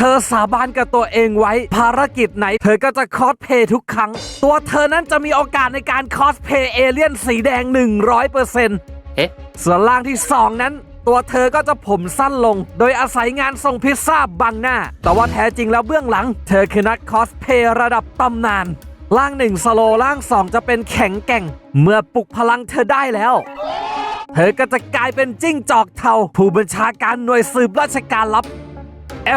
เธอสาบานกับตัวเองไว้ ภารกิจไหน เธอก็จะคอสเพย์ทุกครั้ง ตัวเธอนั้นจะมีโอกาสในการคอสเพย์เอเลี่ยนสีแดง 100%เอ๊ะส่วนล่างที่ 2 นั้น ตัวเธอก็จะผมสั้นลง โดยอาศัยงานส่งพิซซ่าบังหน้า แต่ว่าแท้จริงแล้วเบื้องหลัง เธอคือนักคอสเพย์ระดับตำนานล่างหนึ่งสโลล่างสองจะเป็นแข็งแกร่ง เมื่อปลุกพลังเธอได้แล้ว เธอก็จะกลายเป็นจิ้งจอกเทา ผู้บัญชาการหน่วยสืบราชการลับ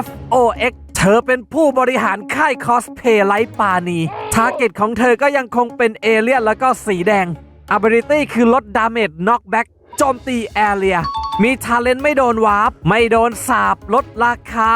FOX เธอเป็นผู้บริหารค่ายคอสเพย์ไลท์ปานีทาร์เก็ตของเธอก็ยังคงเป็นเอเลียนแล้วก็สีแดง Ability คือลดดาเมจน็อกแบ็กโจมตีแอเรีย มีทาเลนไม่โดนวาร์ปไม่โดนสาบลดราคา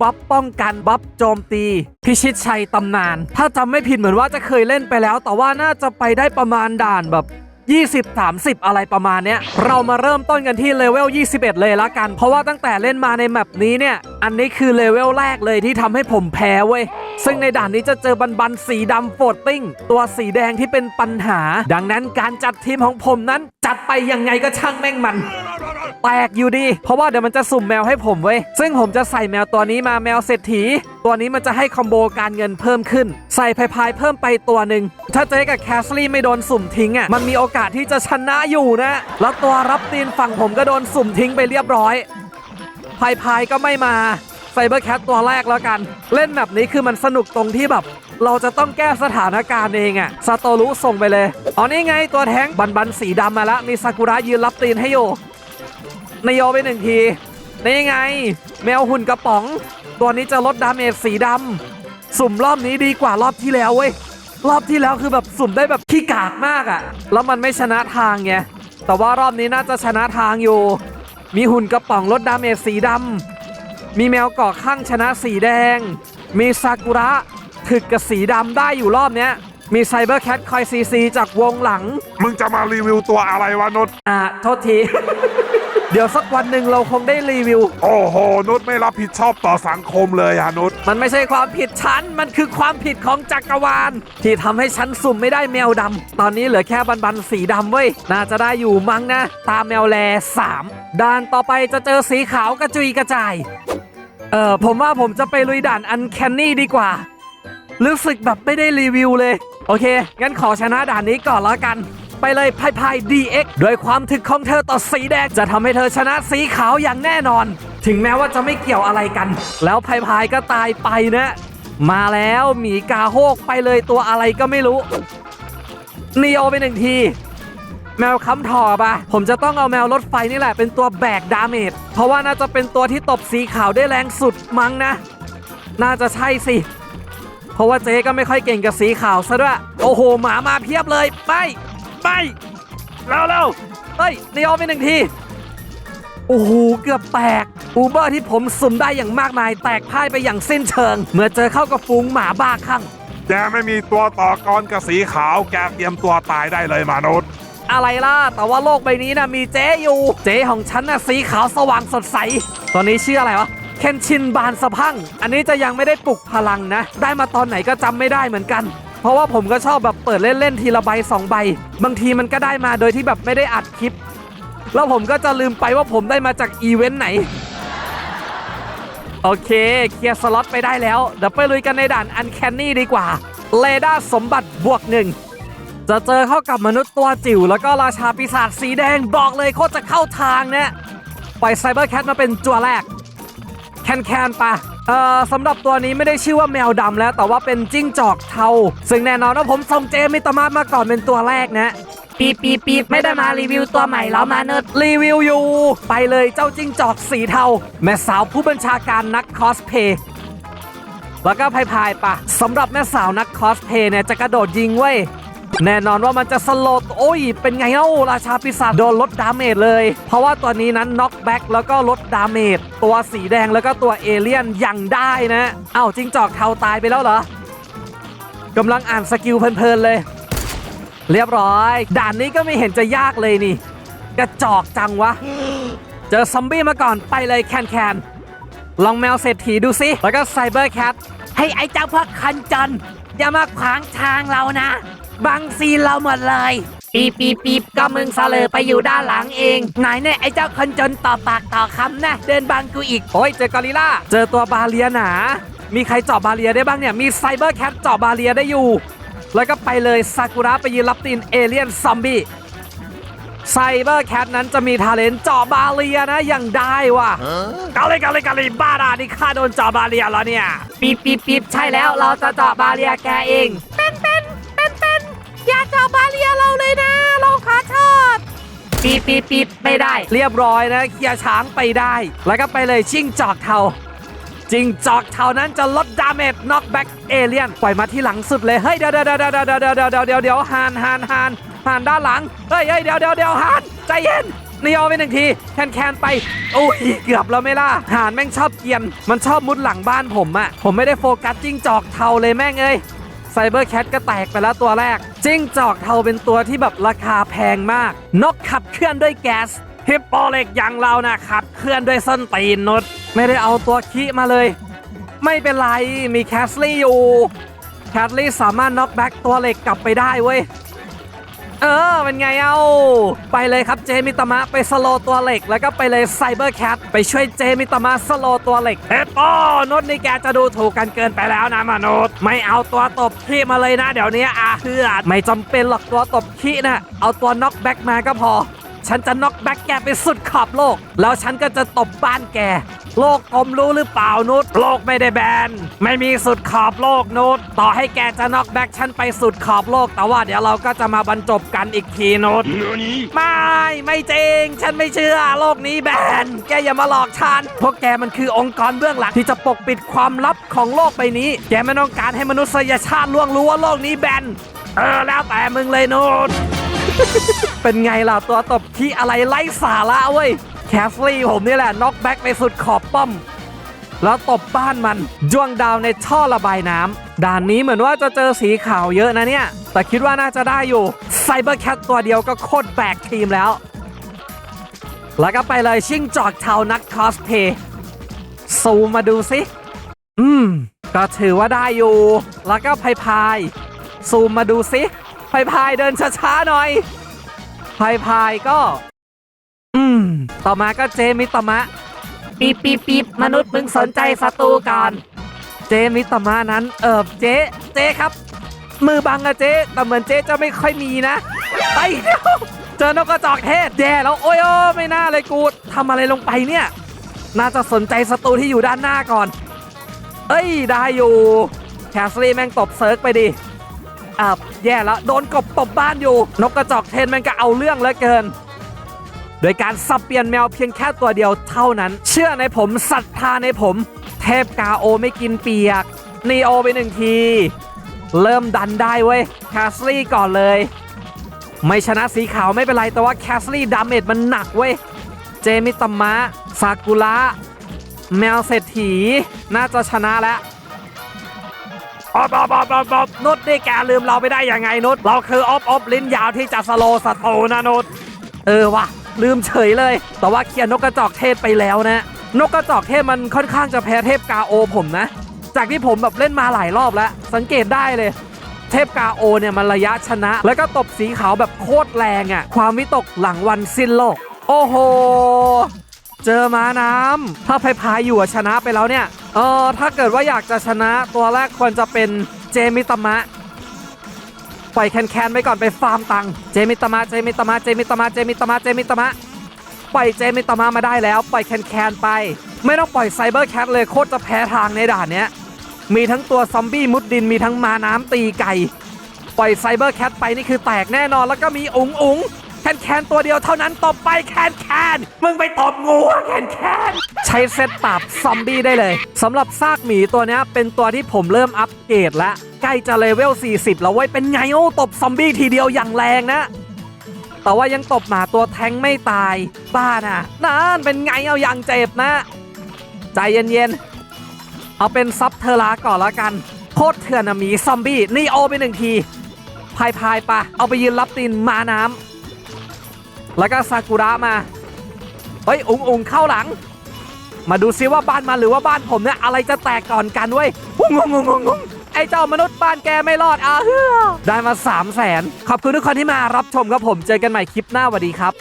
บัฟป้องกันบัฟโจมตี พิชิตชัยตำนาน ถ้าจำไม่ผิดเหมือนว่าจะเคยเล่นไปแล้ว แต่ว่าน่าจะไปได้ประมาณด่านแบบ 20 30 อะไรประมาณเนี้ยเรามาเริ่มต้นกันที่เลเวล 21 เลยละกัน เพราะว่าตั้งแต่เล่นมาในแมปนี้เนี่ย อันนี้คือเลเวลแรกเลยที่ทำให้ผมแพ้เว้ย ซึ่งในด่านนี้จะเจอบันบันสีดำโฟดติ้ง ตัวสีแดงที่เป็นปัญหา ดังนั้นการจัดทีมของผมนั้นจัดไปยังไงก็ช่างแม่งมัน แตกอยู่ดี เพราะว่าเดี๋ยวมันจะสุ่มแมวให้ผมเว้ย ซึ่งผมจะใส่แมวตัวนี้มาแมวเศรษฐี ตัวนี้มันจะให้คอมโบการเงินเพิ่มขึ้น ใส่พายพายเพิ่มไปตัวหนึ่ง ถ้าเจ๊กับแคสลี่ไม่โดนสุ่มทิ้งอะ มันมีโอกาสที่จะชนะอยู่นะ แล้วตัวรับตีนฝั่งผมก็โดนสุ่มทิ้งไปเรียบร้อยพายพายก็ไม่มาไซเบอร์แคทตัวแรกแล้วกัน เล่นแบบนี้คือมันสนุกตรงที่แบบเราจะต้องแก้สถานการณ์เองอะซาโตรุส่งไปเลยอ๋อนี่ไงตัวแท้งบันบันสีดำมาแล้วมีซากุระยืนรับตีนให้อยู่ นายโยไปหนึ่งทีนี่ไง แมวหุ่นกระป๋อง ตัวนี้จะลดดาเมจสีดำสุ่มรอบนี้ดีกว่ารอบที่แล้วเว้ยรอบที่แล้วคือแบบสุ่มได้แบบขี้กากมากอะแล้วมันไม่ชนะทางไงแต่ว่ารอบนี้น่าจะชนะทางอยู่ มีหุ่นกระป๋องลดดาเมจสีดำมีแมวเกาะข้างชนะสีแดง มีซากุระถึกกับสีดำได้อยู่รอบเนี้ยมีไซเบอร์แคทคอยซีซีจากวงหลัง มึงจะมารีวิวตัวอะไรวะนุชอ่าโทษที เดี๋ยวสักวันหนึ่งเราคงได้รีวิว โอ้โห นุชไม่รับผิดชอบต่อสังคมเลยอะนุชมันไม่ใช่ความผิดฉัน มันคือความผิดของจักรวาล ที่ทำให้ฉันสุ่มไม่ได้แมวดำตอนนี้เหลือแค่บันบันๆสีดำเว้ย น่าจะได้อยู่มั้งนะ ตามแมวแล3ด่านต่อไปจะเจอสีขาวกระจุยกระจาย เออผมว่าผมจะไปลุยด่านอันแคนนี่ดีกว่า รู้สึกแบบไม่ได้รีวิวเลย โอเค งั้นขอชนะด่านนี้ก่อนแล้วกัน ไปเลยพายพาย DX โดยความถึกของเธอต่อสีแดงจะทำให้เธอชนะสีขาวอย่างแน่นอน ถึงแม้ว่าจะไม่เกี่ยวอะไรกัน แล้วพายพายก็ตายไปนะ มาแล้วหมีกาโฮกไปเลยตัวอะไรก็ไม่รู้นีโอไปหนึ่งที แมวค้ำถอปะผมจะต้องเอาแมวรถไฟนี่แหละเป็นตัวแบกดาเมจเพราะว่าน่าจะเป็นตัวที่ตบสีขาวได้แรงสุดมั้งนะ น่าจะใช่สิเพราะว่าเจ๊ก็ไม่ค่อยเก่งกับสีขาวซะด้วย โอ้โห หมามาเพียบเลย ไป ไปเร็วเร็วเฮ้ยนีโอไปหนึ่งที โอ้โห เกือบแตกอูเบอร์ที่ผมสุ่มได้อย่างมากมาย แตกพ่ายไปอย่างสิ้นเชิง เมื่อเจอเข้ากับฟูงหมาบ้าคลั่งแกไม่มีตัวต่อกรกับสีขาวแกเตรียมตัวตายได้เลยมานุษย์ อะไรล่ะ แต่ว่าโลกใบนี้นะมีเจ๊อยู่ เจ๊ของฉันน่ะสีขาวสว่างสดใส ตอนนี้ชื่ออะไรวะ เคนชินบานสะพัง อันนี้จะยังไม่ได้ปลุกพลังนะ ได้มาตอนไหนก็จำไม่ได้เหมือนกัน เพราะว่าผมก็ชอบแบบเปิดเล่นๆทีละใบสองใบ บางทีมันก็ได้มาโดยที่แบบไม่ได้อัดคลิป แล้วผมก็จะลืมไปว่าผมได้มาจากอีเวนต์ไหน โอเค เคลียร์สล็อตไปได้แล้ว เดี๋ยวไปลุยกันในด่านอันแคนนี่ดีกว่าเลด้าสมบัติบวกหนึ่งจะเจอเข้ากับมนุษย์ตัวจิ๋วแล้วก็ราชาปีศาจสีแดงบอกเลยโคตรจะเข้าทางเนี่ยปล่อยไซเบอร์แคทมาเป็นตัวแรก แคนแคนปะ เอ่อสำหรับตัวนี้ไม่ได้ชื่อว่าแมวดำแล้ว แต่ว่าเป็นจิ้งจอกเทาซึ่งแน่นอนว่าผมส่งเจมิตามามาก่อนเป็นตัวแรกนะปีบปีบปีบไม่ได้มารีวิวตัวใหม่แล้วมาเนิร์ดรีวิวอยู่ ไปเลยเจ้าจิ้งจอกสีเทา แม่สาวผู้บัญชาการนักคอสเพย์แล้วก็พายพายปะสำหรับแม่สาวนักคอสเพย์เนี่ยจะกระโดดยิงเว้ย แน่นอนว่ามันจะสโลด โอ้ย เป็นไงเล่าราชาปีศาจโดนลดดาเมจเลย เพราะว่าตัวนี้นั้นน็อกแบ็กแล้วก็ลดดาเมจตัวสีแดงแล้วก็ตัวเอเลี่ยนยังได้นะ เอ้าจิงจอกเทาตายไปแล้วเหรอกำลังอ่านสกิลเพลินๆเลย เรียบร้อย ด่านนี้ก็ไม่เห็นจะยากเลยนี่ กระจอกจังวะ เจอซอมบี้มาก่อนไปเลยแคนแคนลองแมวเศรษฐีดูสิ แล้วก็ไซเบอร์แคทให้ไอ้เจ้าพวกคันจันอย่ามาขวางทางเรานะ บังซีนเราหมดเลย ปีปีปีก็มึงเสลอไปอยู่ด้านหลังเอง ไหนเนี่ยไอ้เจ้าคนจนต่อปากต่อคำนะเดินบังกูอีก โอ้ยเจอกอริลล่า เจอตัวบาเลียหนา มีใครเจาะบาเลียได้บ้างเนี่ย มีไซเบอร์แคทเจาะบาเลียได้อยู่ แล้วก็ไปเลยซากุระไปยืนรับตีนเอเลียนซอมบี้ไซเบอร์แคทนั้นจะมีทาเลนต์เจาะบาเลียนะยังได้ว่ะกาเลยกาเลยกาเลยบ้าดานี่ข้าโดนเจาะบาเลียแล้วเนี่ย ปีปีปีใช่แล้วเราจะเจาะบาเรียแกเองเป็นเป็ ปีปีปีไม่ได้ เรียบร้อยนะเคียร์ช้างไปได้ แล้วก็ไปเลยชิงจอกเทาจิงจอกเทานั้นจะลดดาเมจน็อกแบ็กเอเลียนปล่อยมาที่หลังสุดเลย เฮ้ย เดี๋ยวเดี๋ยวเดี๋ยวเดี๋ยวเดี๋ยวเดี๋ยวเดี๋ยวเดี๋ยวเดี๋ยวฮานฮานฮานฮานด้านหลัง เฮ้ยเฮ้ยเดี๋ยวเดี๋ยวเดี๋ยวฮานใจเย็นนี่เอาไปหนึ่งที แคนแคนไป โอ้ย เกือบแล้วไม่ล่ะหานแม่งชอบเกียน มันชอบมุดหลังบ้านผมอะผมไม่ได้โฟกัสจิ้งจอกเทาเลยแม่งเอ้ย ไซเบอร์แคทก็แตกไปแล้วตัวแรก จิ้งจอกเทาเป็นตัวที่แบบราคาแพงมาก นกขับเคลื่อนด้วยแก๊สฮิปโปเล็กอย่างเรานะขับเคลื่อนด้วยส้นตีนนุดไม่ได้เอาตัวขี้มาเลย ไม่เป็นไรมีแคสลี่อยู่แคสลี่สามารถน็อกแบ็กตัวเหล็กกลับไปได้เว้ย เออเป็นไงเอา ไปเลยครับเจมิตามะไปสโลตัวเหล็ก แล้วก็ไปเลยไซเบอร์แคทไปช่วยเจมิตามะสโลตัวเหล็กเฮ้ปอนดนี่แกจะดูถูกกันเกินไปแล้วนะมนุษย์ไม่เอาตัวตบขี้มาเลยนะ เดี๋ยวนี้อาเพื่อนไม่จำเป็นหรอกตัวตบขี้นะเอาตัวน็อกแบ็กมาก็พอ ฉันจะน็อกแบ็กแกไปสุดขอบโลก แล้วฉันก็จะตบบ้านแก โลกกลมรู้หรือเปล่านุชโลกไม่ได้แบน ไม่มีสุดขอบโลกนุชต่อให้แกจะน็อกแบ็กฉันไปสุดขอบโลก แต่ว่าเดี๋ยวเราก็จะมาบรรจบกันอีกทีนุชไม่ไม่จริง ฉันไม่เชื่อโลกนี้แบน แกอย่ามาหลอกฉันพวกแกมันคือองค์กรเบื้องหลังที่จะปกปิดความลับของโลกใบนี้ แกไม่ต้องการให้มนุษยชาติล่วงรู้ว่าโลกนี้แบนเออแล้วแต่มึงเลยนุช เป็นไงล่ะตัวตบขี้อะไรไร้สาระเว้ยแคสลี่ผมนี่แหละน็อกแบ็กไปสุดขอบป้อม แล้วตบบ้านมันจ้วงดาวในท่อระบายน้ำด่านนี้เหมือนว่าจะเจอสีขาวเยอะนะเนี่ย แต่คิดว่าน่าจะได้อยู่ไซเบอร์แคทตัวเดียวก็โคตรแบกทีมแล้ว แล้วก็ไปเลยชิงจอกเทานักคอสเพย์ซูมมาดูสิ อืม ก็ถือว่าได้อยู่ แล้วก็พายพายซูมมาดูสิพายพายเดินช้าๆหน่อย พายพายก็ อืม ต่อมาก็เจมิตมะ ปีปีปีมนุษย์มึงสนใจศัตรูก่อน เจมิตมะนั้น เออเจ๊เจ๊ครับ มือบังอะเจ๊แต่เหมือนเจ๊จะไม่ค่อยมีนะไอ้เจอนกกระจอกเทศแย่แล้วโอ้ยโอ้ไม่น่าเลยกูทำอะไรลงไปเนี่ย น่าจะสนใจศัตรูที่อยู่ด้านหน้าก่อน เอ้ยได้อยู่แคสลี่แม่งตบเซิร์กไปดิ อะแย่แล้วโดนกบตบบ้านอยู่ นกกระจอกเทนแม่งก็เอาเรื่องเหลือเกิน โดยการสับเปลี่ยนแมวเพียงแค่ตัวเดียวเท่านั้น เชื่อในผมศรัทธาในผม เทพกาโอไม่กินเปียกนีโอไปหนึ่งที เริ่มดันได้เว้ยแคสลี่ก่อนเลย ไม่ชนะสีขาวไม่เป็นไรแต่ว่าแคสลี่ดาเมจมันหนักเว้ยเจมิตมะซากุระแมวเศรษฐีน่าจะชนะแล้ว ออบออบออบออบออบนุชนี่แกลืมเราไปได้ยังไงนุชเราคืออ๊อบอ๊อบลิ้นยาวที่จะสโลสตูนะนุชเออวะลืมเฉยเลย แต่ว่าเคลียร์นกกระจอกเทศไปแล้วนะ นกกระจอกเทศมันค่อนข้างจะแพ้เทพกาโอผมนะ จากที่ผมแบบเล่นมาหลายรอบแล้ว สังเกตได้เลยเทพกาโอเนี่ยมันระยะชนะ แล้วก็ตบสีขาวแบบโคตรแรงอะ่ะ ความวิตกหลังวันสิ้นโลก โอ้โห เจอม้าน้ำถ้าพายพายอยู่ชนะไปแล้วเนี่ย เออถ้าเกิดว่าอยากจะชนะตัวแรกควรจะเป็นเจมิตมะ ปล่อยแคนแคนไปก่อนไปฟาร์มตังค์เจมิตมะเจมิตมะเจมิตมะเจมิตมะเจมิตมะ ปล่อยเจมิตมะมาได้แล้ว ปล่อยแคนแคนไป ไม่ต้องปล่อยไซเบอร์แคทเลยโคตรจะแพ้ทางในด่านเนี้ย มีทั้งตัวซอมบี้มุดดินมีทั้งมาน้ำตีไก่ ปล่อยไซเบอร์แคทไปนี่คือแตกแน่นอนแล้วก็มีองอุ๋ง แคนแคนตัวเดียวเท่านั้นตบไปแคนแคนมึงไปตบงูแคนแคนใช้เซตปราบซอมบี้ได้เลยสำหรับซากหมีตัวนี้เป็นตัวที่ผมเริ่มอัปเกรดแล้วใกล้จะเลเวล 40 แล้วเว้ยเป็นไงโอ้ตบซอมบี้ทีเดียวอย่างแรงนะแต่ว่ายังตบหมาตัวแทงไม่ตาย บ้าน่ะนั่นเป็นไงเอาอย่างเจ็บนะ ใจเย็นๆ เอาเป็นซับเทอราก่อนละกัน โคตรเถื่อนอะหมีซอมบี้ นี่โอไปหนึ่งที พายพายปะเอาไปยืนรับตีนมาน้ำ แล้วก็ซากุระมาเฮ้ยอุงอุงเข้าหลัง มาดูซิว่าบ้านมาหรือว่าบ้านผมเนี่ยอะไรจะแตกก่อนกันเว้ยอุงงงงงไอ้เจ้ามนุษย์บ้านแกไม่รอดอะเฮือได้มา3 0 0แสนขอบคุณทุกคนที่มารับชมครับผมเจอกันใหม่คลิปหน้าสวัสดีครับ